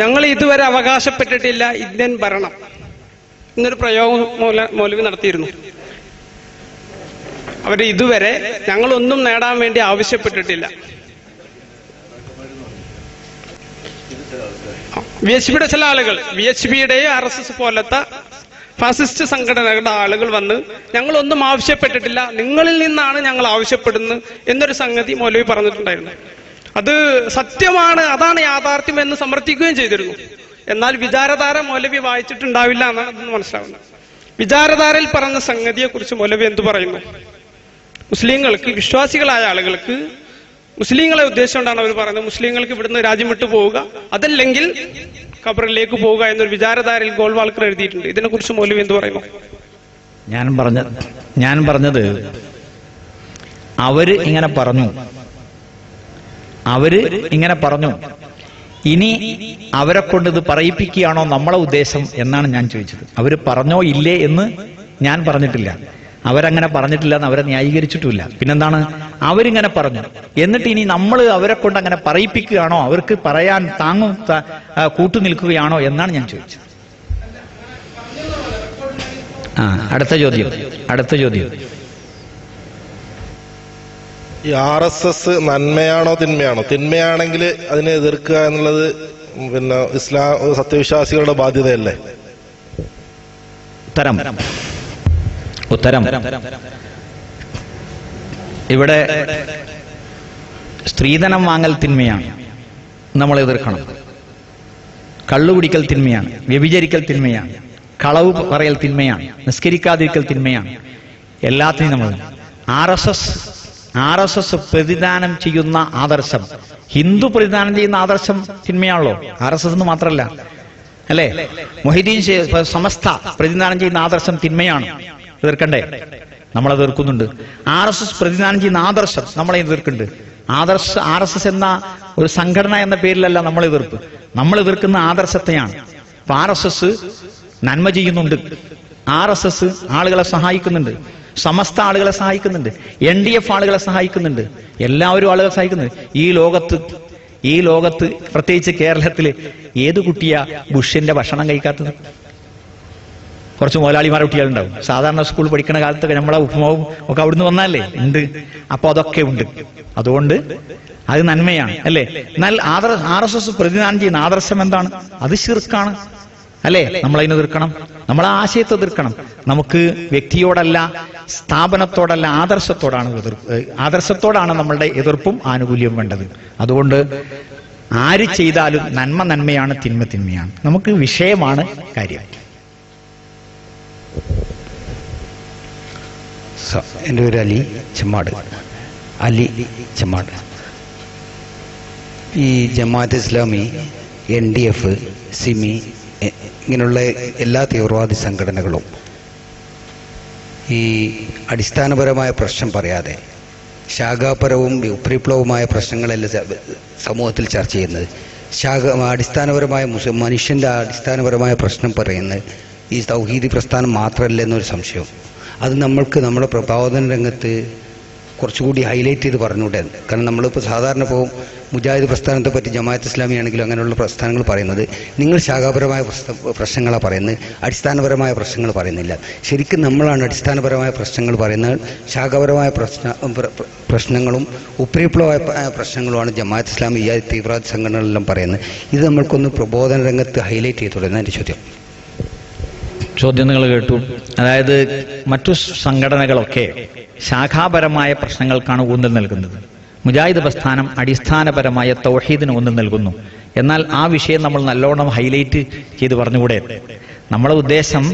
ഞങ്ങൾ ഇതുവരെ അവകാശപ്പെട്ടിട്ടില്ല ഇന്ത്യൻ ഭരണം. എന്നൊരു പ്രയോഗം മൂല മൗലവി നടത്തിയിരുന്നു. അവർ ഇതുവരെ ഞങ്ങളൊന്നും നേടാൻ വേണ്ടി ആവശ്യപ്പെട്ടിട്ടില്ല. വി എച്ച് പിയുടെ ചില ആളുകൾ വി എച്ച് പിയുടെ ആർ എസ് എസ് പോലത്തെ ഫാസിസ്റ്റ് സംഘടനകളുടെ ആളുകൾ വന്ന് ഞങ്ങളൊന്നും ആവശ്യപ്പെട്ടിട്ടില്ല നിങ്ങളിൽ നിന്നാണ് ഞങ്ങൾ ആവശ്യപ്പെടുന്നത് എന്നൊരു സംഗതി മൗലവി പറഞ്ഞിട്ടുണ്ടായിരുന്നു. അത് സത്യമാണ് അതാണ് യാഥാർത്ഥ്യം എന്ന് സമർത്ഥിക്കുകയും ചെയ്തിരുന്നു. എന്നാൽ വിചാരധാര മൗലവി വായിച്ചിട്ടുണ്ടാവില്ല എന്നാണ് മനസ്സിലാവുന്നത്. വിചാരധാരയിൽ പറഞ്ഞ സംഗതിയെ കുറിച്ച് മൗലവി എന്തു പറയുന്നു? മുസ്ലിങ്ങൾക്ക് വിശ്വാസികളായ ആളുകൾക്ക് മുസ്ലിങ്ങളെ ഉദ്ദേശിച്ചുകൊണ്ടാണ് അവർ പറയുന്നത് മുസ്ലിങ്ങൾക്ക് ഇവിടുന്ന് രാജ്യം വിട്ടു പോവുക അതല്ലെങ്കിൽ ഖബറിലേക്ക് പോവുക എന്നൊരു വിചാരധാരയിൽ ഗോൾവാൾക്കർ എഴുതിയിട്ടുണ്ട്. ഇതിനെ കുറിച്ച് മൗലവി എന്ത് പറയുന്നു? ഞാൻ പറഞ്ഞ ഞാൻ പറഞ്ഞത് അവർ ഇങ്ങനെ പറഞ്ഞു അവർ ഇങ്ങനെ പറഞ്ഞു ഇനി അവരെ കൊണ്ട് ഇത് പറയിപ്പിക്കുകയാണോ നമ്മളെ ഉദ്ദേശം എന്നാണ് ഞാൻ ചോദിച്ചത്. അവർ പറഞ്ഞോ ഇല്ലേ എന്ന് ഞാൻ പറഞ്ഞിട്ടില്ല. അവരങ്ങനെ പറഞ്ഞിട്ടില്ല എന്ന് അവരെ ന്യായീകരിച്ചിട്ടുമില്ല. പിന്നെന്താണ്? അവരിങ്ങനെ പറഞ്ഞു. എന്നിട്ട് ഇനി നമ്മൾ അവരെ കൊണ്ട് അങ്ങനെ പറയിപ്പിക്കുകയാണോ അവർക്ക് പറയാൻ താങ്ങും ത- കൂട്ടു നിൽക്കുകയാണോ എന്നാണ് ഞാൻ ചോദിച്ചത്. ആ അടുത്ത ചോദ്യം അടുത്ത ചോദ്യം. ഈ ആർ എസ് എസ് നന്മയാണോ തിന്മയാണോ? തിന്മയാണെങ്കിൽ അതിനെ എതിർക്കുക എന്നുള്ളത് പിന്നെ ഇസ്ലാം സത്യവിശ്വാസികളുടെ ബാധ്യതയല്ലേ? ഉത്തരം. ഉത്തരം. ഇവിടെ സ്ത്രീധനം വാങ്ങൽ തിന്മയാണ്. നമ്മൾ എതിർക്കണം. കള്ളുകുടിക്കൽ തിന്മയാണ്. വ്യഭിചരിക്കൽ തിന്മയാണ്. കളവ് പറയൽ തിന്മയാണ്. നിസ്കരിക്കാതിരിക്കൽ തിന്മയാണ്. എല്ലാത്തിനും നമ്മൾ. R S S R S S പ്രതിദാനം ചെയ്യുന്ന ആദർശം. ഹിന്ദു പ്രതിദാനം ചെയ്യുന്ന ആദർശം തിന്മയാണല്ലോ. ആർ എസ് എസ് എന്ന് മാത്രമല്ല അല്ലേ? മൊഹിദ്ദീൻ സമസ്ത പ്രതിദാനം ചെയ്യുന്ന ആദർശം തിന്മയാണ്. എതിർക്കണ്ടേ? നമ്മൾ എതിർക്കുന്നുണ്ട്. ആർ എസ് എസ് പ്രതിദാനം ചെയ്യുന്ന ആദർശം നമ്മളെ എതിർക്കുന്നുണ്ട്. ആദർശ ആർ എസ് എസ് എന്ന ഒരു സംഘടന എന്ന പേരിലല്ല നമ്മൾ എതിർപ്പ്. നമ്മൾ എതിർക്കുന്ന ആദർശത്തെയാണ്. അപ്പൊ ആർ എസ് എസ് നന്മ ചെയ്യുന്നുണ്ട്. ആർ എസ് എസ് ആളുകളെ സഹായിക്കുന്നുണ്ട്. സമസ്ത ആളുകളെ സഹായിക്കുന്നുണ്ട്. എൻ ഡി എഫ് ആളുകളെ സഹായിക്കുന്നുണ്ട്. എല്ലാവരും ആളുകളെ സഹായിക്കുന്നുണ്ട്. ഈ ലോകത്ത് ഈ ലോകത്ത് പ്രത്യേകിച്ച് കേരളത്തിൽ ഏത് കുട്ടിയാ ബുഷിന്റെ ഭക്ഷണം കഴിക്കാത്തത്? കുറച്ച് മുതലാളിമാരെ കുട്ടികളുണ്ടാവും. സാധാരണ സ്കൂൾ പഠിക്കുന്ന കാലത്തൊക്കെ നമ്മളെ ഉപ്പുമാവും ഒക്കെ അവിടുന്ന് വന്നാലേ ഉണ്ട്. അപ്പൊ അതൊക്കെ ഉണ്ട്. അതുകൊണ്ട് അത് നന്മയാണ് അല്ലേ? എന്നാൽ ആർ എസ് എസ് പ്രതിദാനം ചെയ്യുന്ന ആദർശം എന്താണ്? അത് ശിർക്കാണ്. അല്ലേ? നമ്മൾ അതിനെ എതിർക്കണം. നമ്മൾ ആ ആശയത്തെ എതിർക്കണം. നമുക്ക് വ്യക്തിയോടല്ല സ്ഥാപനത്തോടല്ല ആദർശത്തോടാണ് എതിർപ്പ് ആദർശത്തോടാണ് നമ്മളുടെ എതിർപ്പും ആനുകൂല്യവും വേണ്ടത്. അതുകൊണ്ട് ആര് ചെയ്താലും നന്മ നന്മയാണ് തിന്മ തിന്മയാണ്. നമുക്ക് വിഷയമാണ് കാര്യം. എന്റെ പേര് അലി ചെമ്മാട്. അലി ചെമ്മാട്. ഈ Jamaat Islami N D F SIMI ഇങ്ങനെയുള്ള എല്ലാ തീവ്രവാദി സംഘടനകളും ഈ അടിസ്ഥാനപരമായ പ്രശ്നം പറയാതെ ശാഖാപരവും വിപ്ലവവുമായ പ്രശ്നങ്ങളല്ല സമൂഹത്തിൽ ചർച്ച ചെയ്യുന്നത്. ശാഖ അടിസ്ഥാനപരമായ മുസ്ലിം മനുഷ്യന്റെ അടിസ്ഥാനപരമായ പ്രശ്നം പറയുന്നത് ഈ തൗഹീദി പ്രസ്ഥാനം മാത്രമല്ല എന്നൊരു സംശയം അത് നമ്മൾക്ക് നമ്മുടെ പ്രബോധന രംഗത്ത് കുറച്ചുകൂടി ഹൈലൈറ്റ് ചെയ്ത് പറഞ്ഞുകൂടെ? കാരണം നമ്മളിപ്പോൾ സാധാരണ ഇപ്പോൾ മുജാഹിദ് പ്രസ്ഥാനത്തെ പറ്റി ജമാഅത്ത് ഇസ്ലാമി ആണെങ്കിലും അങ്ങനെയുള്ള പ്രസ്ഥാനങ്ങൾ പറയുന്നത് നിങ്ങൾ ശാഖാപരമായ പ്രശ്ന- പ്രശ്നങ്ങളാണ് പറയുന്നത് അടിസ്ഥാനപരമായ പ്രശ്നങ്ങൾ പറയുന്നില്ല. ശരിക്കും നമ്മളാണ് അടിസ്ഥാനപരമായ പ്രശ്നങ്ങൾ പറയുന്നത് ശാഖാപരമായ പ്രശ്ന പ്ര- പ്ര- പ്രശ്നങ്ങളും ഉപ്രീപ്ലവമായ പ്രശ്നങ്ങളുമാണ് ജമാഅത്ത് ഇസ്ലാമി ഈ തീവ്രവാദ സംഘടനകളെല്ലാം പറയുന്നത്. ഇത് നമ്മൾക്കൊന്ന് പ്രബോധന രംഗത്ത് ഹൈലൈറ്റ് ചെയ്തു എന്നാണ് എന്റെ ചോദ്യം. ചോദ്യം നിങ്ങൾ കേട്ടു. അതായത് മറ്റു സംഘടനകളൊക്കെ ശാഖാപരമായ പ്രശ്നങ്ങൾക്കാണ് ഊന്നൽ നൽകുന്നത്. മുജാഹിദ് പ്രസ്ഥാനം അടിസ്ഥാനപരമായ തൗഹീദിന് ഊന്നൽ നൽകുന്നു. എന്നാൽ ആ വിഷയം നമ്മൾ നല്ലോണം ഹൈലൈറ്റ് ചെയ്ത് പറഞ്ഞുകൂടെ? നമ്മളെ ഉദ്ദേശം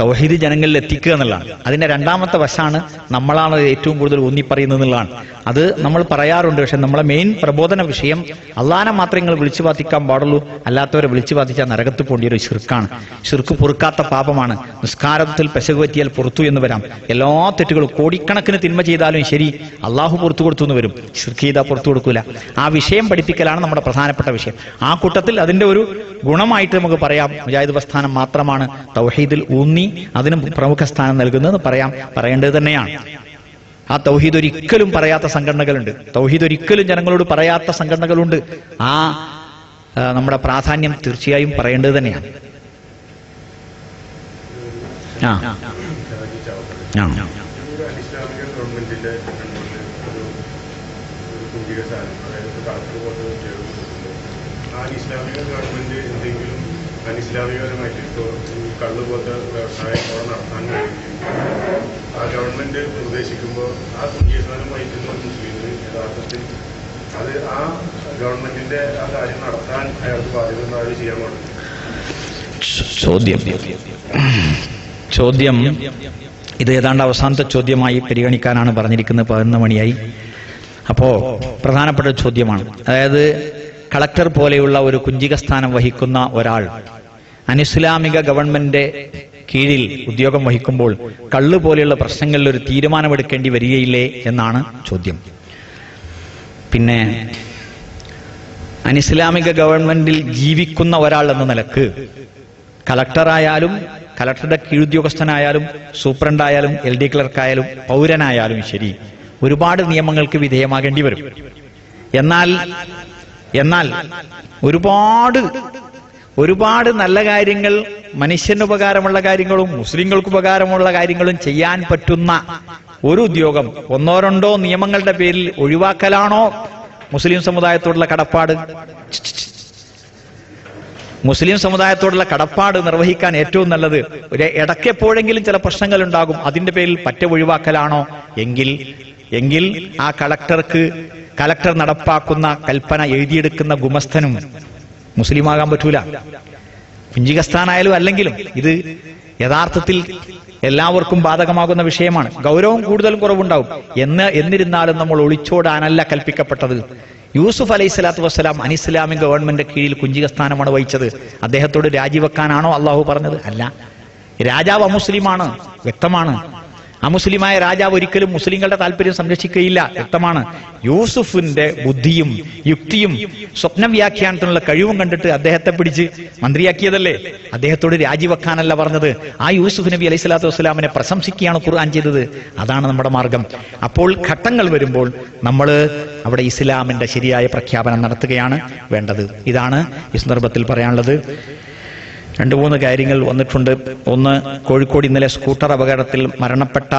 തൗഹീദ് ജനങ്ങളിൽ എത്തിക്കുക എന്നുള്ളതാണ്. അതിന്റെ രണ്ടാമത്തെ വശമാണ് നമ്മളാണ് ഏറ്റവും കൂടുതൽ ഊന്നി പറയുന്നത് എന്നുള്ളതാണ്. അത് നമ്മൾ പറയാറുണ്ട് പക്ഷെ നമ്മളെ മെയിൻ പ്രബോധന വിഷയം അള്ളാനെ മാത്രമേ നിങ്ങൾ വിളിച്ചു പാത്തിക്കാൻ പാടുള്ളൂ അല്ലാത്തവരെ വിളിച്ചു പാത്തിച്ചാൽ നരകത്ത് പോണ്ടിയൊരു ഒരു ഷിർക്കാണ് ഷിർക്ക് പൊറുക്കാത്ത പാപമാണ്. നിസ്കാരത്തിൽ പെശക് പറ്റിയാൽ പുറത്തു എന്ന് വരാം. എല്ലാ തെറ്റുകളും കോടിക്കണക്കിന് തിന്മ ചെയ്താലും ശരി അള്ളാഹു പുറത്തു കൊടുത്തു എന്ന് വരും. ഷിർക്ക് ചെയ്താൽ പുറത്തു കൊടുക്കൂല. ആ വിഷയം പഠിപ്പിക്കലാണ് നമ്മുടെ പ്രധാനപ്പെട്ട വിഷയം. ആ കൂട്ടത്തിൽ അതിന്റെ ഒരു ഗുണമായിട്ട് നമുക്ക് പറയാം. മുജാഹിദ് പ്രസ്ഥാനം മാത്രമാണ് തൗഹീദിൽ ഊന്നി അതിന് പ്രമുഖ സ്ഥാനം നൽകുന്നത് പറയാം. പറയേണ്ടത് തന്നെയാണ്. ആ തൗഹീദ് ഒരിക്കലും പറയാത്ത സംഘടനകളുണ്ട്. തൗഹീദ് ഒരിക്കലും ജനങ്ങളോട് പറയാത്ത സംഘടനകളുണ്ട്. ആ നമ്മുടെ പ്രാധാന്യം തീർച്ചയായും പറയേണ്ടത് തന്നെയാണ്. ആ. ആ ഇസ്ലാമിക ഗവൺമെന്റ് എന്തെങ്കിലും അനിസ്ലാമികപരമായിട്ട് ഇപ്പോൾ ഈ കള്ള് വ്യവസായം അവിടെ നടത്താൻ കഴിയും ആ ഗവൺമെന്റ് നിർദ്ദേശിക്കുമ്പോൾ ആ സാധനം വഹിക്കുന്ന യഥാർത്ഥത്തിൽ അത് ആ ഗവൺമെന്റിന്റെ ആ കാര്യം നടത്താൻ അയാൾക്ക് ബാധ്യത ഉണ്ടാവുകയും ചെയ്യാൻ പാടില്ല ചോദ്യം. ചോദ്യം. ഇത് ഏതാണ്ട് അവസാനത്തെ ചോദ്യമായി പരിഗണിക്കാനാണ് പറഞ്ഞിരിക്കുന്നത്. പതിനൊന്ന് മണിയായി. അപ്പോ പ്രധാനപ്പെട്ട ചോദ്യമാണ്. അതായത് കളക്ടർ പോലെയുള്ള ഒരു കുഞ്ചിക സ്ഥാനം വഹിക്കുന്ന ഒരാൾ അനിസ്ലാമിക ഗവൺമെന്റ് കീഴിൽ ഉദ്യോഗം വഹിക്കുമ്പോൾ കള്ളു പോലെയുള്ള പ്രശ്നങ്ങളിൽ ഒരു തീരുമാനമെടുക്കേണ്ടി വരികയില്ലേ എന്നാണ് ചോദ്യം. പിന്നെ അനിസ്ലാമിക ഗവൺമെന്റിൽ ജീവിക്കുന്ന ഒരാൾ എന്ന നിലയ്ക്ക് കളക്ടറായാലും കളക്ടറുടെ കീഴുദ്യോഗസ്ഥനായാലും സൂപ്രണ്ടായാലും എൽ ഡി ക്ലർക്കായാലും പൗരനായാലും ശരി ഒരുപാട് നിയമങ്ങൾക്ക് വിധേയമാകേണ്ടി വരും. എന്നാൽ എന്നാൽ ഒരുപാട് ഒരുപാട് നല്ല കാര്യങ്ങൾ മനുഷ്യന് ഉപകാരമുള്ള കാര്യങ്ങളും മുസ്ലിങ്ങൾക്ക് ഉപകാരമുള്ള കാര്യങ്ങളും ചെയ്യാൻ പറ്റുന്ന ഒരു ഉദ്യോഗം ഒന്നോ രണ്ടോ നിയമങ്ങളുടെ പേരിൽ ഒഴിവാക്കലാണോ മുസ്ലിം സമുദായത്തോടുള്ള കടപ്പാട്? മുസ്ലിം സമുദായത്തോടുള്ള കടപ്പാട് നിർവഹിക്കാൻ ഏറ്റവും നല്ലത് ഒരു ഇടയ്ക്കെപ്പോഴെങ്കിലും ചില പ്രശ്നങ്ങൾ ഉണ്ടാകും അതിന്റെ പേരിൽ പറ്റ ഒഴിവാക്കലാണോ? എങ്കിൽ എങ്കിൽ ആ കളക്ടർക്ക് കളക്ടർ നടപ്പാക്കുന്ന കൽപ്പന എഴുതിയെടുക്കുന്ന ഗുമസ്ഥനും മുസ്ലിമാകാൻ പറ്റൂല. കുഞ്ചികസ്ഥാനായാലും അല്ലെങ്കിലും ഇത് യഥാർത്ഥത്തിൽ എല്ലാവർക്കും ബാധകമാകുന്ന വിഷയമാണ്. ഗൗരവം കൂടുതലും കുറവുണ്ടാവും. എന്ന് എന്നിരുന്നാലും നമ്മൾ ഒളിച്ചോടാനല്ല കൽപ്പിക്കപ്പെട്ടത്. യൂസുഫ് അലൈഹി സ്വലാത്തു വസ്സലാം അനിസ്ലാമിക് ഗവൺമെന്റ് കീഴിൽ കുഞ്ചിക സ്ഥാനമാണ് വഹിച്ചത്. അദ്ദേഹത്തോട് രാജിവെക്കാനാണോ അള്ളാഹു പറഞ്ഞത്? അല്ല. രാജാവ് അമുസ്ലിമാണ് വ്യക്തമാണ്. അമുസ്ലിമായ രാജാവ് ഒരിക്കലും മുസ്ലിങ്ങളുടെ താല്പര്യം സംരക്ഷിക്കുകയില്ല. വ്യക്തമാണ്. യൂസുഫിന്റെ ബുദ്ധിയും യുക്തിയും സ്വപ്ന വ്യാഖ്യാനത്തിനുള്ള കഴിവും കണ്ടിട്ട് അദ്ദേഹത്തെ പിടിച്ച് മന്ത്രിയാക്കിയതല്ലേ? അദ്ദേഹത്തോട് രാജിവെക്കാനല്ല പറഞ്ഞത്. ആ യൂസുഫ് നബി അലൈഹി സ്വലാത്തു വസ്സലാമിനെ പ്രശംസിക്കുകയാണ് ഖുർആൻ ചെയ്തത്. അതാണ് നമ്മുടെ മാർഗം. അപ്പോൾ ഘട്ടങ്ങൾ വരുമ്പോൾ നമ്മൾ അവിടെ ഇസ്ലാമിന്റെ ശരിയായ പ്രഖ്യാപനം നടത്തുകയാണ് വേണ്ടത്. ഇതാണ് ഈ സന്ദർഭത്തിൽ പറയാനുള്ളത്. രണ്ട് മൂന്ന് കാര്യങ്ങൾ വന്നിട്ടുണ്ട്. ഒന്ന് കോഴിക്കോട് ഇന്നലെ സ്കൂട്ടർ അപകടത്തിൽ മരണപ്പെട്ട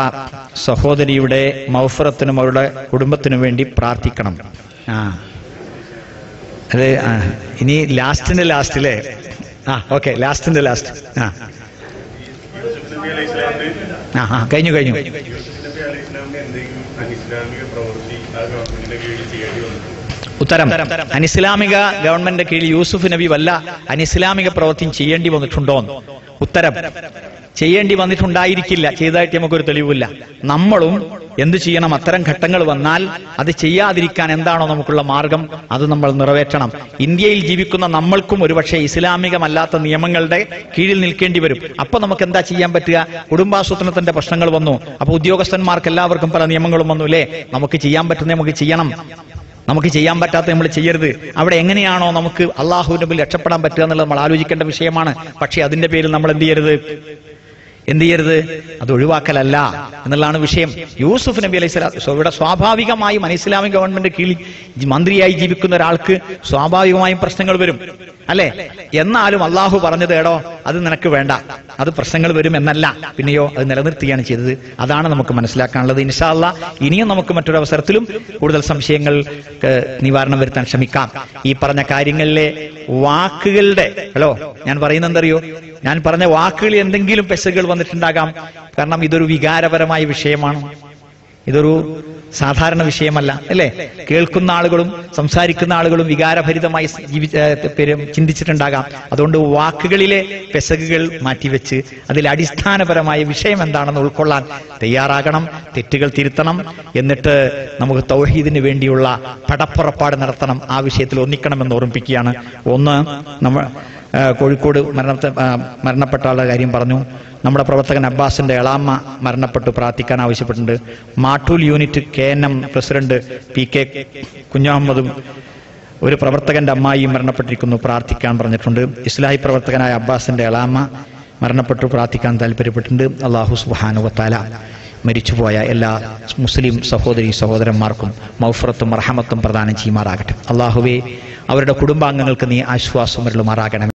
സഹോദരിയുടെ മൗഫറത്തിനും അവരുടെ കുടുംബത്തിനും വേണ്ടി പ്രാർത്ഥിക്കണം. ആ. അത് ആ, ഇനി ലാസ്റ്റിന്റെ ലാസ്റ്റിലെ ആ ഓക്കെ ലാസ്റ്റിന്റെ ലാസ്റ്റ്. ആ. ആ ആ കഴിഞ്ഞു കഴിഞ്ഞു. അനിസ്ലാമിക പ്രവൃത്തി ആ ഗവൺമെന്റിന്റെ കീഴിൽ ചെയ്യേണ്ടി വന്നിട്ടുണ്ട് ഉത്തരം അനിസ്ലാമിക ഗവൺമെന്റ് കീഴിൽ യൂസുഫ് നബി വല്ല അനിസ്ലാമിക പ്രവൃത്തിയും ചെയ്യേണ്ടി വന്നിട്ടുണ്ടോ ഉത്തരം ചെയ്യേണ്ടി വന്നിട്ടുണ്ടായിരിക്കില്ല. ചെയ്തതായിട്ട് നമുക്കൊരു തെളിവില്ല നമ്മളും എന്ത് ചെയ്യണം? അത്തരം ഘട്ടങ്ങൾ വന്നാൽ അത് ചെയ്യാതിരിക്കാൻ എന്താണോ നമുക്കുള്ള മാർഗം? അത് നമ്മൾ നിറവേറ്റണം. ഇന്ത്യയിൽ ജീവിക്കുന്ന നമ്മൾക്കും ഒരുപക്ഷെ ഇസ്ലാമികമല്ലാത്ത നിയമങ്ങളുടെ കീഴിൽ നിൽക്കേണ്ടി വരും. അപ്പൊ നമുക്ക് എന്താ ചെയ്യാൻ പറ്റുക? കുടുംബാസൂത്രണത്തിന്റെ പ്രശ്നങ്ങൾ വന്നു. അപ്പൊ ഉദ്യോഗസ്ഥന്മാർക്ക് എല്ലാവർക്കും പല നിയമങ്ങളും വന്നു അല്ലേ? നമുക്ക് ചെയ്യാൻ പറ്റുന്ന നമുക്ക് ചെയ്യണം. നമുക്ക് ചെയ്യാൻ പറ്റാത്ത നമ്മൾ ചെയ്യരുത്. അവിടെ എങ്ങനെയാണോ നമുക്ക് അള്ളാഹുവിന്റെ മുമ്പിൽ രക്ഷപ്പെടാൻ പറ്റുക എന്നുള്ളത് നമ്മൾ ആലോചിക്കേണ്ട വിഷയമാണ്. പക്ഷേ അതിന്റെ പേരിൽ നമ്മൾ എന്ത് ചെയ്യരുത്? എന്ത് ചെയ്യരുത്? അത് ഒഴിവാക്കലല്ല എന്നുള്ളതാണ് വിഷയം. യൂസുഫ് നബി അലൈഹി സ്വലാത്തു ഇവിടെ സ്വാഭാവികമായും അനിസ്ലാമിക ഗവൺമെന്റ് കീഴിൽ മന്ത്രിയായി ജീവിക്കുന്ന ഒരാൾക്ക് സ്വാഭാവികമായും പ്രശ്നങ്ങൾ വരും. അല്ലെ? എന്നാലും അള്ളാഹു പറഞ്ഞത് ഏടോ അത് നിനക്ക് വേണ്ട. അത് പ്രശ്നങ്ങൾ വരും എന്നല്ല. പിന്നെയോ അത് നിലനിർത്തുകയാണ് ചെയ്തത്. അതാണ് നമുക്ക് മനസ്സിലാക്കാനുള്ളത്. ഇൻഷാല്ല ഇനിയും നമുക്ക് മറ്റൊരു അവസരത്തിലും കൂടുതൽ സംശയങ്ങൾ നിവാരണം വരുത്താൻ ശ്രമിക്കാം. ഈ പറഞ്ഞ കാര്യങ്ങളിലെ വാക്കുകളുടെ ഹലോ ഞാൻ പറയുന്നത് എന്തറിയോ? ഞാൻ പറഞ്ഞ വാക്കുകൾ എന്തെങ്കിലും പെശകുകൾ വന്നിട്ടുണ്ടാകാം. കാരണം ഇതൊരു വികാരപരമായ വിഷയമാണ്. ഇതൊരു സാധാരണ വിഷയമല്ല അല്ലേ? കേൾക്കുന്ന ആളുകളും സംസാരിക്കുന്ന ആളുകളും വികാരഭരിതമായി ജീവി ചിന്തിച്ചിട്ടുണ്ടാകാം. അതുകൊണ്ട് വാക്കുകളിലെ പെസകുകൾ മാറ്റിവെച്ച് അതിൽ അടിസ്ഥാനപരമായ വിഷയം എന്താണെന്ന് ഉൾക്കൊള്ളാൻ തയ്യാറാകണം തെറ്റുകൾ തിരുത്തണം എന്നിട്ട് നമുക്ക് തൗഹീദിന് വേണ്ടിയുള്ള പടപ്പുറപ്പാട് നടത്തണം ആ വിഷയത്തിൽ ഒന്നിക്കണമെന്ന് ഓർമ്മിപ്പിക്കുകയാണ്. ഒന്ന് നമ്മൾ കോഴിക്കോട് മരണത്തെ മരണപ്പെട്ട ആളുടെ കാര്യം പറഞ്ഞു. നമ്മുടെ പ്രവർത്തകൻ അബ്ബാസിന്റെ എളാമ്മ മരണപ്പെട്ടു പ്രാർത്ഥിക്കാൻ ആവശ്യപ്പെട്ടിട്ടുണ്ട്. Mattool unit K N M president P K കുഞ്ഞഹമ്മദും ഒരു പ്രവർത്തകന്റെ അമ്മായിയും മരണപ്പെട്ടിരിക്കുന്നു പ്രാർത്ഥിക്കാൻ പറഞ്ഞിട്ടുണ്ട്. ഇസ്ലാഹി പ്രവർത്തകനായ അബ്ബാസിന്റെ എളാമ്മ മരണപ്പെട്ടു പ്രാർത്ഥിക്കാൻ താല്പര്യപ്പെട്ടിട്ടുണ്ട്. അള്ളാഹു സുബാനുവത്താല മരിച്ചുപോയ എല്ലാ മുസ്ലിം സഹോദരി സഹോദരന്മാർക്കും മൗഫറത്തും റഹമത്തും പ്രദാനം ചെയ്യുമാറാകട്ടെ. അള്ളാഹുവെ അവരുടെ കുടുംബാംഗങ്ങൾക്ക് നീ ആശ്വാസം വരളുമാറാകണം